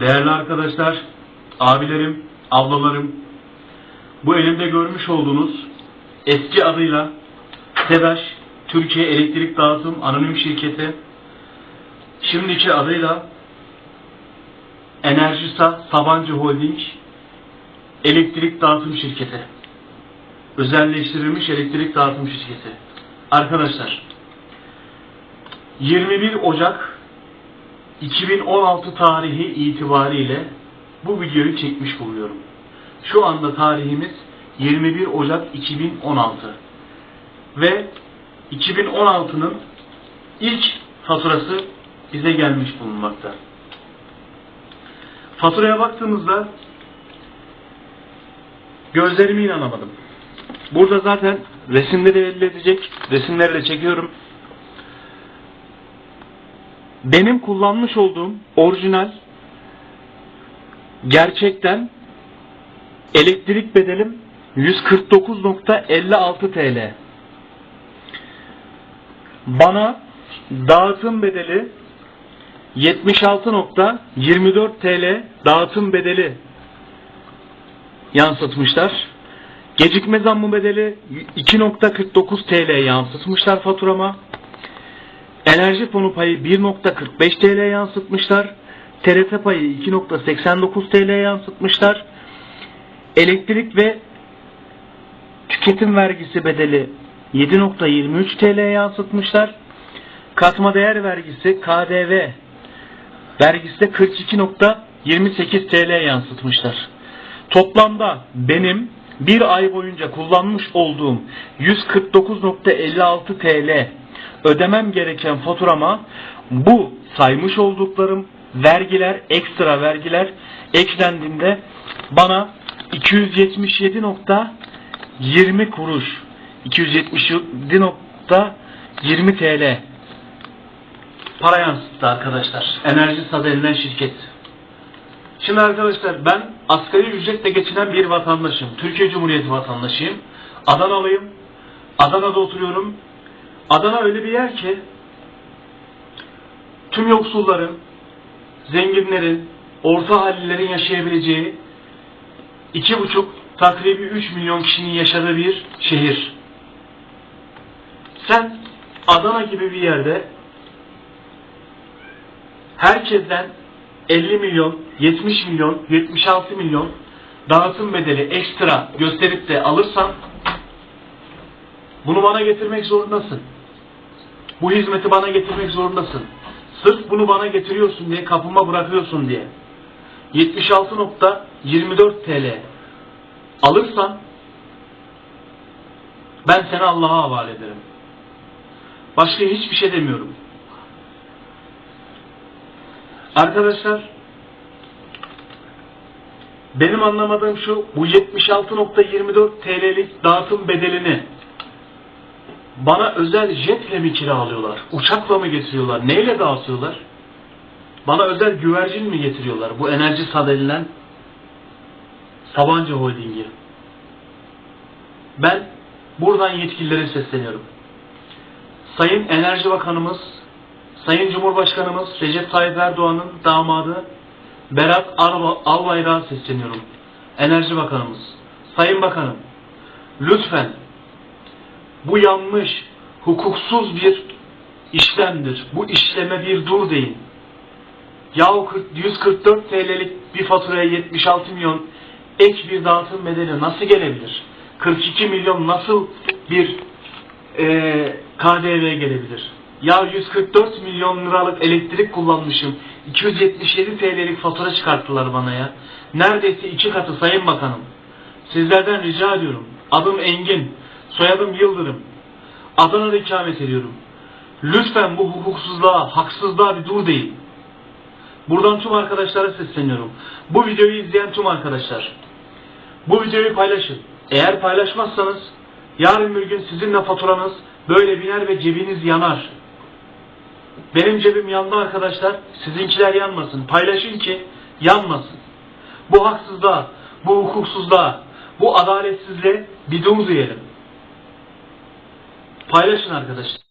Değerli arkadaşlar, abilerim, ablalarım, bu elimde görmüş olduğunuz eski adıyla TEDAŞ Türkiye Elektrik Dağıtım Anonim Şirketi, şimdiki adıyla Enerjisa Sabancı Holding Elektrik Dağıtım Şirketi. Özelleştirilmiş elektrik dağıtım şirketi. Arkadaşlar, 21 Ocak 2016 tarihi itibariyle bu videoyu çekmiş bulunuyorum. Şu anda tarihimiz 21 Ocak 2016 ve 2016'nın ilk faturası bize gelmiş bulunmakta. Faturaya baktığımızda gözlerime inanamadım. Burada zaten resimleri elde edecek. Resimlerle çekiyorum. Benim kullanmış olduğum orijinal gerçekten elektrik bedelim 149.56 TL. Bana dağıtım bedeli 76.24 TL dağıtım bedeli yansıtmışlar. Gecikme zammı bedeli 2.49 TL yansıtmışlar faturama. Enerji fonu payı 1.45 TL yansıtmışlar. TRT payı 2.89 TL yansıtmışlar. Elektrik ve tüketim vergisi bedeli 7.23 TL yansıtmışlar. Katma değer vergisi KDV vergisi de 42.28 TL yansıtmışlar. Toplamda benim bir ay boyunca kullanmış olduğum 149.56 TL ödemem gereken faturama bu saymış olduklarım vergiler, ekstra vergiler eklendiğinde bana 277.20 kuruş 277.20 TL para yansıttı arkadaşlar. Enerji Sad denilen şirket. Şimdi arkadaşlar ben asgari ücretle geçinen bir vatandaşım. Türkiye Cumhuriyeti vatandaşıyım. Adanalıyım. Adana'da oturuyorum. Adana öyle bir yer ki tüm yoksulların, zenginlerin, orta hallilerin yaşayabileceği iki buçuk takribi 3 milyon kişinin yaşadığı bir şehir. Sen Adana gibi bir yerde herkesten 50 milyon, 70 milyon, 76 milyon dağıtım bedeli ekstra gösterip de alırsan bunu bana getirmek zorundasın. Bu hizmeti bana getirmek zorundasın. Sırf bunu bana getiriyorsun diye kapıma bırakıyorsun diye. 76.24 TL alırsan ben seni Allah'a havale ederim. Başka hiçbir şey demiyorum. Arkadaşlar benim anlamadığım şu bu 76.24 TL'lik dağıtım bedelini bana özel jetle mi kiralıyorlar? Uçakla mı getiriyorlar? Neyle dağıtıyorlar? Bana özel güvercin mi getiriyorlar? Bu enerji sad denilen Sabancı Holding'i. Ben buradan yetkililere sesleniyorum. Sayın Enerji Bakanımız, Sayın Cumhurbaşkanımız Recep Tayyip Erdoğan'ın damadı Berat Alba- Albayrak'a sesleniyorum. Enerji Bakanımız, Sayın Bakanım, lütfen bu yanlış, hukuksuz bir işlemdir. Bu işleme bir dur deyin. Yahu 40 144 TL'lik bir faturaya 76 milyon ek bir dağıtım bedeli nasıl gelebilir? 42 milyon nasıl bir eee KDV gelebilir? Ya 144 milyon liralık elektrik kullanmışım. 277 TL'lik fatura çıkarttılar bana ya. Neredeyse iki katı Sayın Bakanım. Sizlerden rica ediyorum. Adım Engin, soyadım Yıldırım. Adana'da ikamet ediyorum. Lütfen bu hukuksuzluğa, haksızlığa bir dur deyin. Buradan tüm arkadaşlara sesleniyorum. Bu videoyu izleyen tüm arkadaşlar. Bu videoyu paylaşın. Eğer paylaşmazsanız yarın bir gün sizinle faturanız böyle biner ve cebiniz yanar. Benim cebim yandı arkadaşlar. Sizinkiler yanmasın. Paylaşın ki yanmasın. Bu haksızlığa, bu hukuksuzluğa, bu adaletsizliğe bir dur diyelim. Paylaşın arkadaşlar.